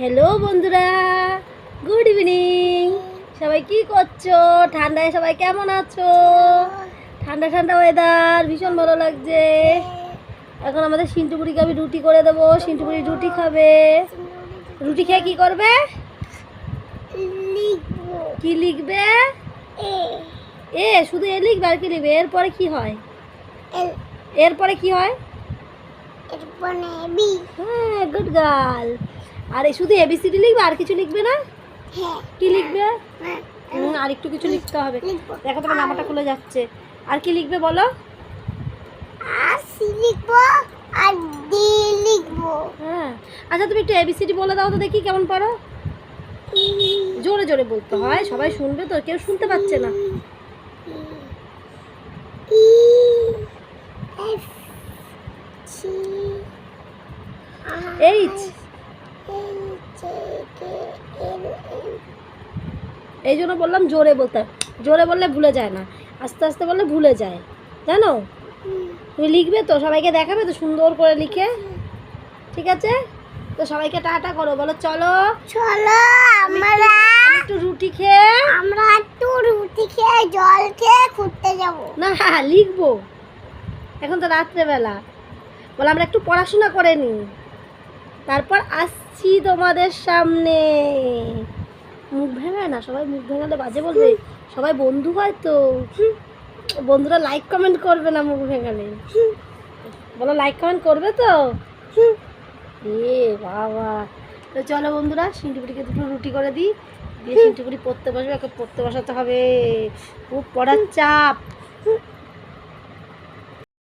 Hello বন্ধুরা। Good evening সবাই কি করছ? ঠান্ডায় সবাই কেমন আছো? ঠান্ডা ঠান্ডা ওয়েদার ভীষণ ভালো লাগছে। এখন আমাদের সিন্টুপুরিকে আমি রুটি করে দেবো। সিন্টুপুরি রুটি খাবে। রুটি খেয়ে কি করবে? কি লিখবে? এ। এ শুধু এ লিখবে আর কি লিখবে? এরপরে কি হয়? এরপরে কি হয়? হ্যাঁ গুড গার্ল আর এ শুধু এবিসিডি লিখবে আর কিছু লিখবে না? হ্যাঁ। কি লিখবে? হ্যাঁ, হুম, আর একটু কিছু লিখতে হবে। দেখো তোমার জামাটা খুলে যাচ্ছে। আর কি লিখবে বলো? আর সি লিখব আর ডি লিখব। হ্যাঁ। আচ্ছা তুমি একটু এবিসিডি বলে দাও তো দেখি কেমন পারো। জোরে জোরে বলতে হয় সবাই শুনবে তো কেউ শুনতে পাচ্ছে না। এইচ এম এই জন্য বললাম জোরে বলতে জোরে বললে ভুলে যায় না আস্তে আস্তে বললে ভুলে যায় জানো? তুমি লিখবে তো সবাইকে দেখাবে তো সুন্দর করে লিখে ঠিক আছে? তো সবাইকে টাটা করো বলো চলো। চলো আমরা একটু রুটি খেয়ে আমরা একটু রুটি খেয়ে জল খেয়ে ঘুরতে যাব। না লিখব। এখন তো রাত্রেবেলা। বলে আমরা একটু পড়াশোনা করে নি তারপর আসছি তোমাদের সামনে। মুখ ভেঙায় না? সবাই মুখ ভেঙালে বাজে বলবে। সবাই বন্ধু হয় তো বন্ধুরা লাইক কমেন্ট করবে না মুখ ভেঙালে। বলো লাইক কমেন্ট করবে তো? এ বাবা। তো চলো বন্ধুরা সিন্টুপুরিকে দুটো রুটি করে দিই। দিয়ে সিন্টুপুরি পড়তে বসবে, ওকে পড়তে বসাতে হবে। খুব পড়ার চাপ।